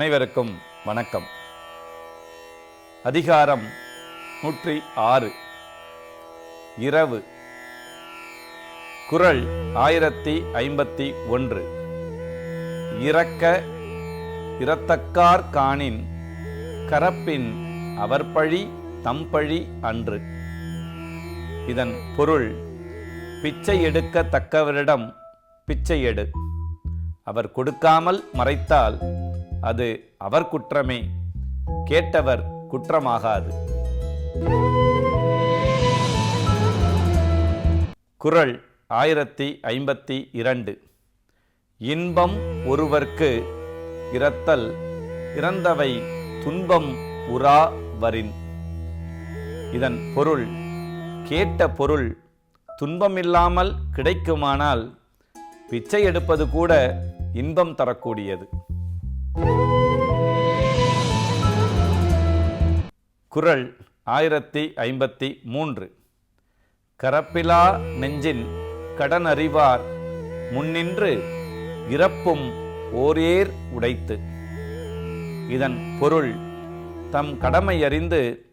அனைவருக்கும் வணக்கம். அதிகாரம் நூற்றி ஆறு. இரவு. குறள் ஆயிரத்தி ஐம்பத்தி ஒன்று. இறக்க இரத்தக்கார் காணின் கரப்பின் அவர்பழி தம்பழி அன்று. இதன் பொருள் பிச்சை எடுக்கத்தக்கவரிடம் பிச்சை எடு. அவர் கொடுக்காமல் மறைத்தால் அது அவர் குற்றமே. கேட்டவர் குற்றமாகாது. குறள் ஆயிரத்தி ஐம்பத்தி இரண்டு. இன்பம் ஒருவர்க்கு இரத்தல் இறந்தவை துன்பம் உரா வரின். இதன் பொருள் கேட்ட பொருள் துன்பமில்லாமல் கிடைக்குமானால் பிச்சை எடுப்பது கூட இன்பம் தரக்கூடியது. குரல் ஆயிரத்தி ஐம்பத்தி மூன்று. கரப்பிலா நெஞ்சின் கடனறிவார் முன்னின்று இறப்பும் ஓரேர் உடைத்து. இதன் பொருள் தம் கடமை அறிந்து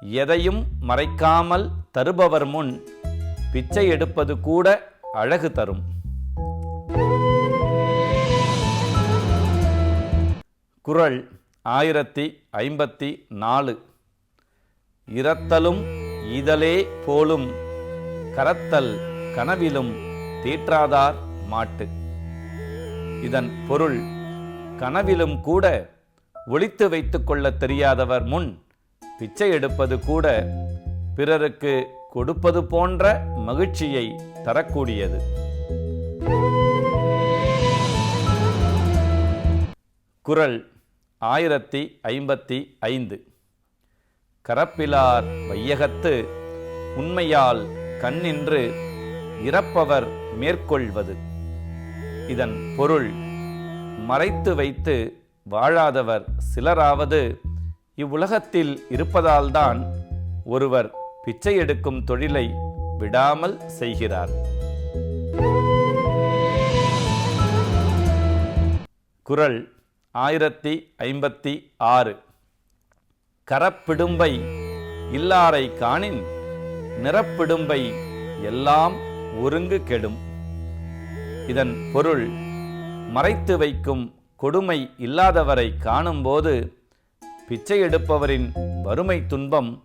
எதையும் மறைக்காமல் தருபவர் முன் பிச்சை எடுப்பது கூட அழகு தரும். குரல் ஆயிரத்தி ஐம்பத்தி நாலு. இரத்தலும் இதலே போலும் கரத்தல் கனவிலும் தீற்றாதார் மாட்டு. இதன் பொருள் கனவிலும் கூட ஒளித்து வைத்து கொள்ள தெரியாதவர் முன் பிச்சை எடுப்பது கூட பிறருக்கு கொடுப்பது போன்ற மகிழ்ச்சியை தரக்கூடியது. குரல் ஆயிரத்தி ஐம்பத்தி ஐந்து. கரப்பிலார் வையகத்து உண்மையால் கண்ணின்று இறப்பவர் மேற்கொள்வது. இதன் பொருள் மறைத்து வைத்து வாழாதவர் சிலராவது இவ்வுலகத்தில் இருப்பதால்தான் ஒருவர் பிச்சை எடுக்கும் தொழிலை விடாமல் செய்கிறார். குரல் ஆயிரத்தி ஐம்பத்தி ஆறு. கரப்பிடும்பை இல்லாரை காணின் நிறப்பிடும்பை எல்லாம் ஒருங்கு கெடும். இதன் பொருள் மறைத்து வைக்கும் கொடுமை இல்லாதவரை காணும்போது பிச்சை எடுப்பவரின் வறுமை துன்பம்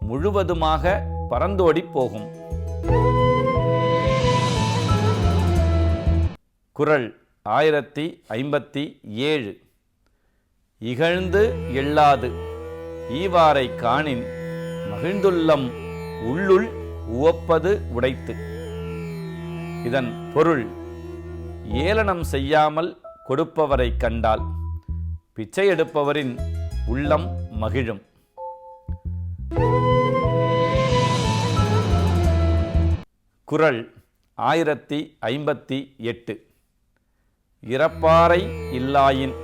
முழுவதுமாக பறந்தோடி போகும். குறள் ஆயிரத்தி ஐம்பத்தி ஏழு. இகழ்ந்து எள்ளாது. ஈவாரை காணின் மகிழ்ந்துள்ளம் உள்ளுள் உவப்பது உடைத்து. இதன் பொருள் ஏளனம் செய்யாமல் கொடுப்பவரை கண்டால் பிச்சை எடுப்பவரின் உள்ளம் மகிழும். குரல் ஆயிரத்தி ஐம்பத்தி எட்டு. இறப்பாறை இல்லாயின்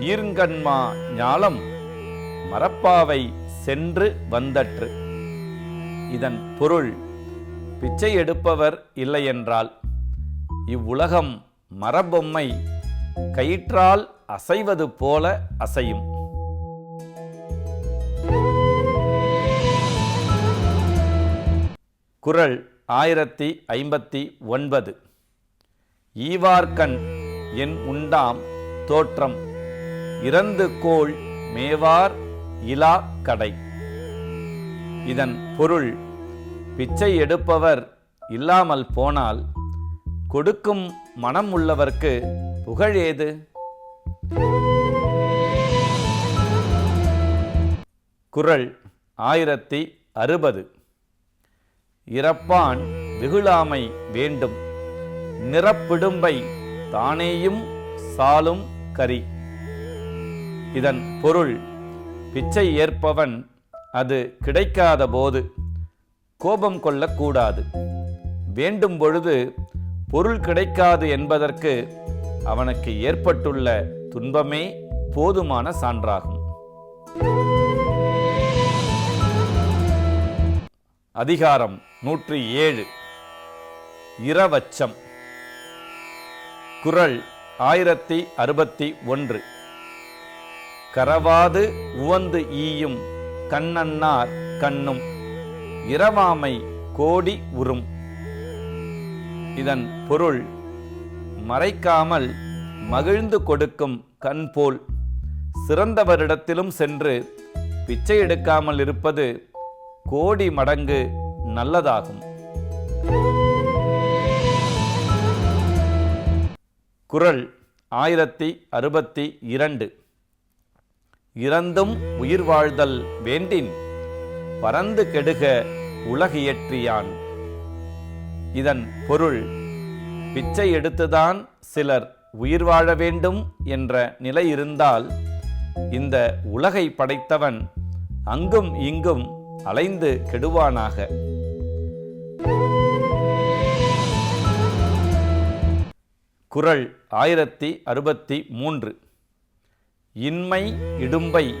ஈர்ங்கண்மா ஞாலம் மரப்பாவை சென்று வந்தற்று. இதன் பொருள் பிச்சை எடுப்பவர் இல்லையென்றால் இவ்வுலகம் மரபொம்மை கயிற்றால் அசைவது போல அசையும். குறள் ஆயிரத்தி ஐம்பத்தி ஒன்பது. ஈவார்கண் என் உண்டாம் தோற்றம் இறந்து கோள் மேவார் இலா கடை. இதன் பொருள் பிச்சை எடுப்பவர் இல்லாமல் போனால் கொடுக்கும் மனம் உள்ளவர்க்கு புகழேது குறள் ஆயிரத்தி அறுபது. இறப்பான் வெகுளாமை வேண்டும். நிறப்பிடும்பை தானேயும் சாலும் கரி. இதன் பொருள் பிச்சை ஏற்பவன் அது கிடைக்காத போது கோபம் கொள்ளக்கூடாது. வேண்டும் பொழுது பொருள் கிடைக்காது என்பதற்கு அவனுக்கு ஏற்பட்டுள்ள துன்பமே போதுமான சான்றாகும். அதிகாரம் நூற்றி ஏழு. இரவச்சம். குறள் ஆயிரத்தி அறுபத்தி ஒன்று. கரவாது உவந்து ஈயும் கண்ணன்னார் கண்ணும் இரவாமை கோடி உறும். இதன் பொருள் மறைக்காமல் மகிழ்ந்து கொடுக்கும் கண் போல் சிறந்தவரிடத்திலும் சென்று பிச்சை எடுக்காமல் இருப்பது கோடி மடங்கு நல்லதாகும். குறள் ஆயிரத்தி அறுபத்தி இரண்டு. இறந்தும் உயிர் வாழ்தல் வேண்டின் பறந்து கெடுக உலகியற்றியான். இதன் பொருள் பிச்சை எடுத்துதான் சிலர் உயிர் வாழ வேண்டும் என்ற நிலை இருந்தால் இந்த உலகை படைத்தவன் அங்கும் இங்கும் அலைந்து கெடுவானாக. குறள் ஆயிரத்தி அறுபத்தி மூன்று. இன்மை இடும்பை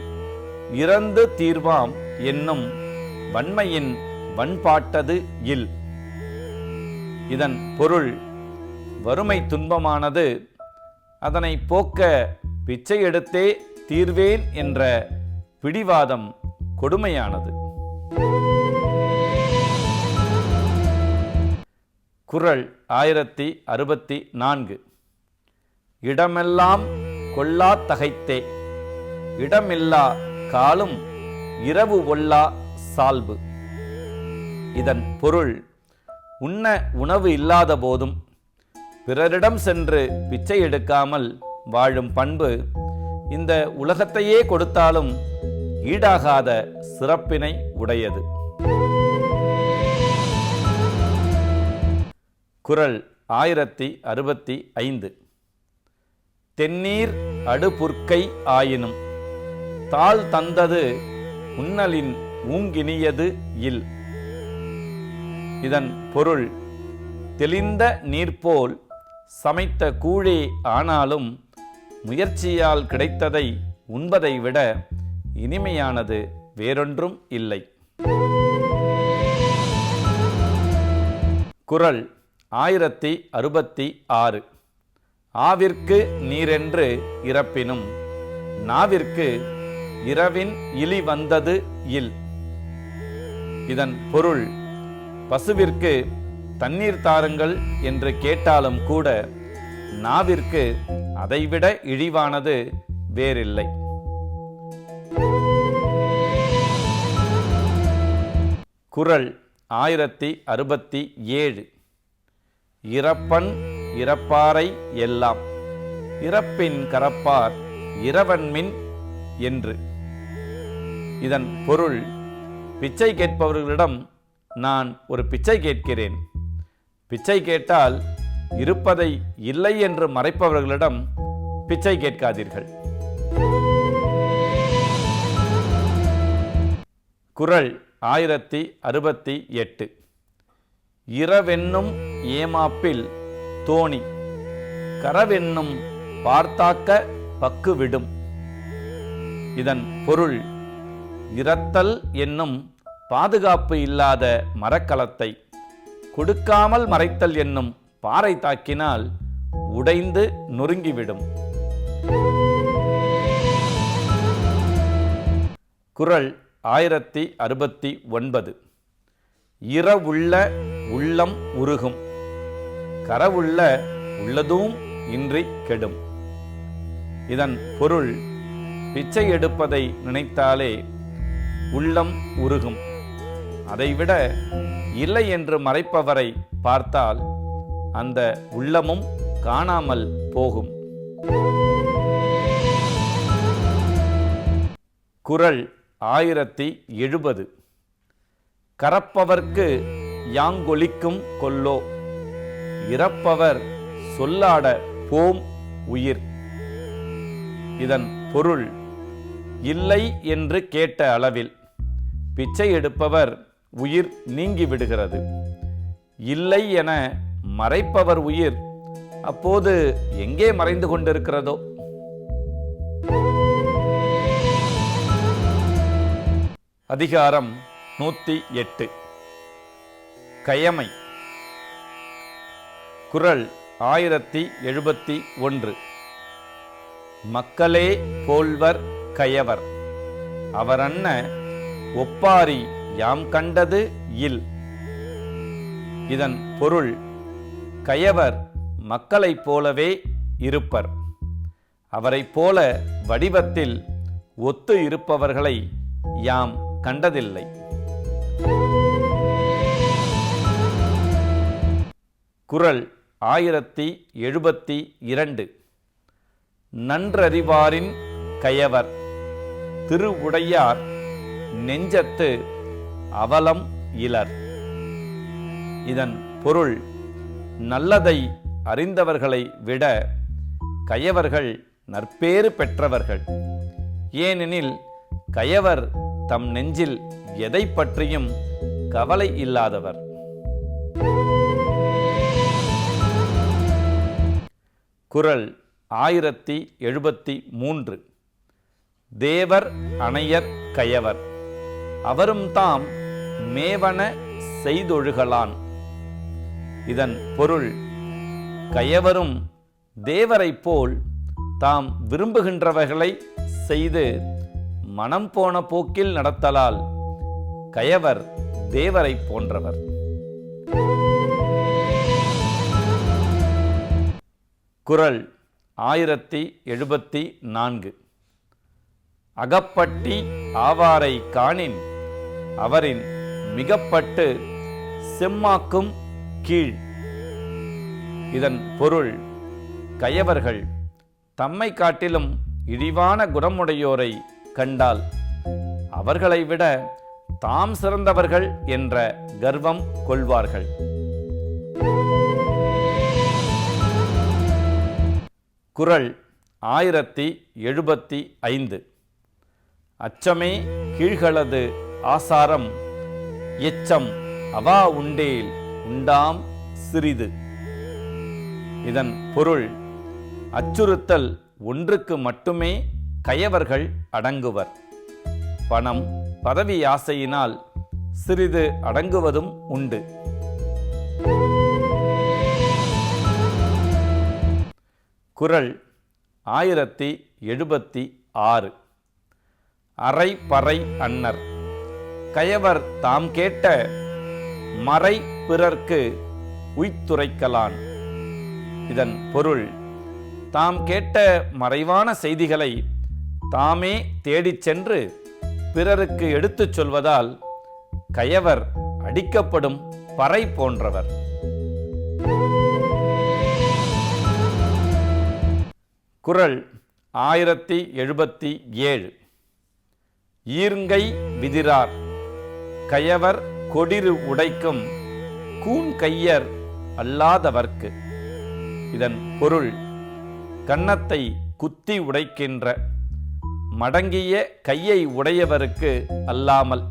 இறந்து தீர்வாம் என்னும் வன்மையின் வன்பாட்டது இல். இதன் பொருள் வறுமை துன்பமானது அதனை போக்க பிச்சை எடுத்தே தீர்வேன் என்ற பிடிவாதம் கொடுமையானது. குறள் ஆயிரத்தி அறுபத்தி நான்கு. இடமெல்லாம் கொல்லா தகைத்தே. இடமில்லா காலும் இரவு ஒல்லா சால்பு. இதன் பொருள் உண்ண உணவு இல்லாத போதும் பிறரிடம் சென்று பிச்சை எடுக்காமல் வாழும் பண்பு இந்த உலகத்தையே கொடுத்தாலும் ஈடாகாத சிறப்பினை உடையது. குறள் ஆயிரத்தி அறுபத்தி ஐந்து. தென்னீர் அடுபுற்கை ஆயினும் தாள் தந்தது உன்னலின் ஊங்கினியது இல். இதன் பொருள் தெளிந்த நீர்போல் சமைத்த கூழே ஆனாலும் முயற்சியால் கிடைத்ததை உண்பதை விட இனிமையானது வேறொன்றும் இல்லை. குரல் ஆயிரத்தி அறுபத்தி ஆறு. ஆவிற்கு நீரென்று இறப்பினும் நாவிற்கு இரவின் இலி வந்தது இல். இதன் பொருள் பசுவிற்கு தண்ணீர் தாருங்கள் என்று கேட்டாலும் கூட நாவிற்கு அதைவிட இழிவானது வேறில்லை. குரல் ஆயிரத்தி அறுபத்தி ஏழு. இறப்பன் இறப்பாரை எல்லாம். இறப்பின் கரப்பார் இரவன்மின் என்று. இதன் பொருள் பிச்சை கேட்பவர்களிடம் நான் ஒரு பிச்சை கேட்கிறேன். பிச்சை கேட்டால் இருப்பதை இல்லை என்று மறைப்பவர்களிடம் பிச்சை கேட்காதீர்கள். குரல் ஆயிரத்தி அறுபத்தி எட்டு. இரவென்னும் ஏமாப்பில் தோணி. கரவென்னும் பார்த்தாக்க பக்கு விடும் இதன் பொருள் இரத்தல் என்னும் பாதுகாப்பு இல்லாத மரக்கலத்தை. கொடுக்காமல் மறைத்தல் என்னும் பாறை தாக்கினால் உடைந்து நொறுங்கிவிடும். குரல் ஆயிரத்தி அறுபத்தி ஒன்பது. இரவுள்ள உள்ளம் உருகும். கரவுள்ள உள்ளதும் இன்றி கெடும். இதன் பொருள் பிச்சை எடுப்பதை நினைத்தாலே உள்ளம் உருகும். அதைவிட இல்லை என்று மறைப்பவரை பார்த்தால் அந்த உள்ளமும் காணாமல் போகும். குறள் ஆயிரத்தி எழுபது. கரப்பவர்க்கு யாங்கொலிக்கும் கொல்லோ. இறப்பவர் சொல்லாட போம் உயிர். இதன் பொருள் இல்லை என்று கேட்ட அளவில் பிச்சை எடுப்பவர் உயிர் நீங்கி விடுகிறது. இல்லை என மறைப்பவர் உயிர் அப்போது எங்கே மறைந்து கொண்டிருக்கிறதோ? அதிகாரம் நூத்தி எட்டு. கயமை. குரல் ஆயிரத்தி எழுபத்தி ஒன்று. மக்களே போல்வர் கயவர். அவரன்ன ஒப்பாரி யாம் கண்டது இல். இதன் பொருள் கயவர் மக்களைப் போலவே இருப்பர். அவரைப் போல வடிவத்தில் ஒத்து இருப்பவர்களை யாம் கண்டதில்லை. குரல் ஆயிரத்தி எழுபத்தி இரண்டு. நன்றறிவாரின் கயவர் திருவுடையார் நெஞ்சத்து அவலம் இலர். இதன் பொருள் நல்லதை அறிந்தவர்களை விட கயவர்கள் நற்பேறு பெற்றவர்கள். ஏனெனில் கயவர் தம் நெஞ்சில் எதை பற்றியும் கவலை இல்லாதவர். குரல் ஆயிரத்தி எழுபத்தி மூன்று. தேவர் அணையர் கயவர். அவரும் தாம் மேவன செய்தொழுகலான். இதன் பொருள் கயவரும் தேவரைப் போல் தாம் விரும்புகின்றவைகளை செய்து மனம் போன போக்கில் நடத்தலால் கயவர் தேவரைப் போன்றவர். குரல் ஆயிரத்தி எழுபத்தி நான்கு. அகப்பட்டி ஆவாரை காணின் அவரின் மிகப்பட்டு செம்மாக்கும் கீழ். இதன் பொருள் கயவர்கள் தம்மை காட்டிலும் இழிவான குணமுடையோரை கண்டால் அவர்களை விட தாம் சிறந்தவர்கள் என்ற கர்வம் கொள்வார்கள். குறள் ஆயிரத்தி எழுபத்தி ஐந்து. அச்சமே கீழ்களது ஆசாரம் எச்சம் அவா உண்டேல் உண்டாம் சிறிது. இதன் பொருள் அச்சுறுத்தல் ஒன்றுக்கு மட்டுமே கயவர்கள் அடங்குவர். பணம் பதவி ஆசையினால் சிறிது அடங்குவதும் உண்டு. குரல் ஆயிரத்தி எழுபத்தி ஆறு. அரை பறை அன்னர். கயவர் தாம் கேட்ட மறை பிறர்க்கு உய்த்துரைக்கலான் இதன் பொருள் தாம் கேட்ட மறைவான செய்திகளை தாமே தேடிச் சென்று பிறருக்கு எடுத்துச் சொல்வதால் கயவர் அடிக்கப்படும் பறை போன்றவர். குரல் ஆயிரத்தி எழுபத்தி ஏழு. ஈர்ங்கை விதிரார் கயவர் கொடிரு உடைக்கும் கூன் கையர் அல்லாதவர்க்கு. இதன் பொருள் கன்னத்தை குத்தி உடைக்கின்ற மடங்கிய கையை உடையவருக்கு அல்லாமல்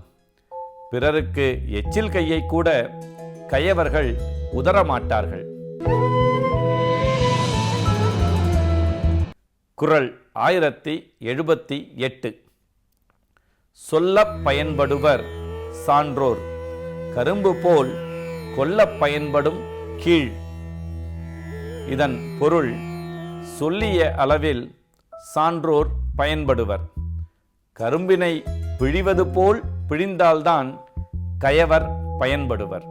பிறருக்கு எச்சில் கையை கூட கயவர்கள் உதரமாட்டார்கள் குரல் ஆயிரத்தி எழுபத்தி எட்டு. சொல்லப் பயன்படுவர் சான்றோர். கரும்பு போல் கொல்லப் பயன்படும் கீழ். இதன் பொருள் சொல்லிய அளவில் சான்றோர் பயன்படுவர். கரும்பினை பிழிவது போல் பிழிந்தால்தான் கயவர் பயன்படுவர்.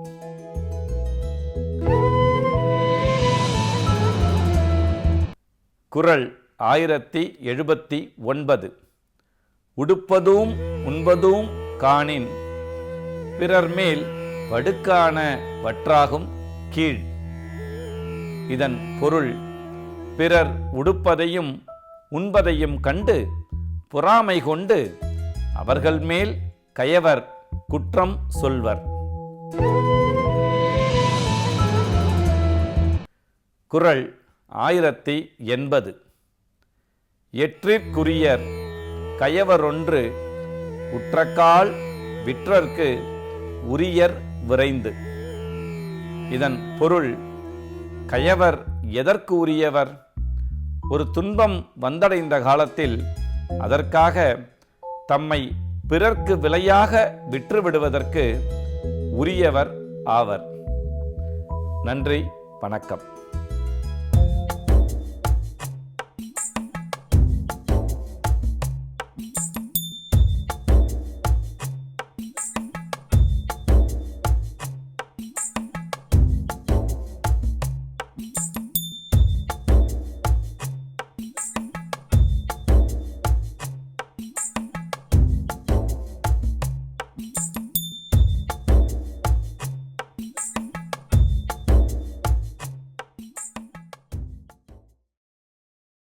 குறள் ஆயிரத்தி எழுபத்தி ஒன்பது. உடுப்பதும் உண்பதும் காணின் பிறர் மேல் படுக்கான வற்றாகும் கீழ். இதன் பொருள் பிறர் உடுப்பதையும் உண்பதையும் கண்டு பொறாமை கொண்டு அவர்கள் மேல் கயவர் குற்றம் சொல்வர். குரல் ஆயிரத்தி எண்பது. எற்றிற்குரியர். கயவரொன்று உற்றக்கால் விற்றற்கு உரியர் விரைந்து. இதன் பொருள் கயவர் எதற்கு உரியவர்? ஒரு துன்பம் வந்தடைந்த காலத்தில் அதற்காக தம்மை பிறர்க்கு விலையாக விற்றுவிடுவதற்கு உரியவர் ஆவர். நன்றி வணக்கம்.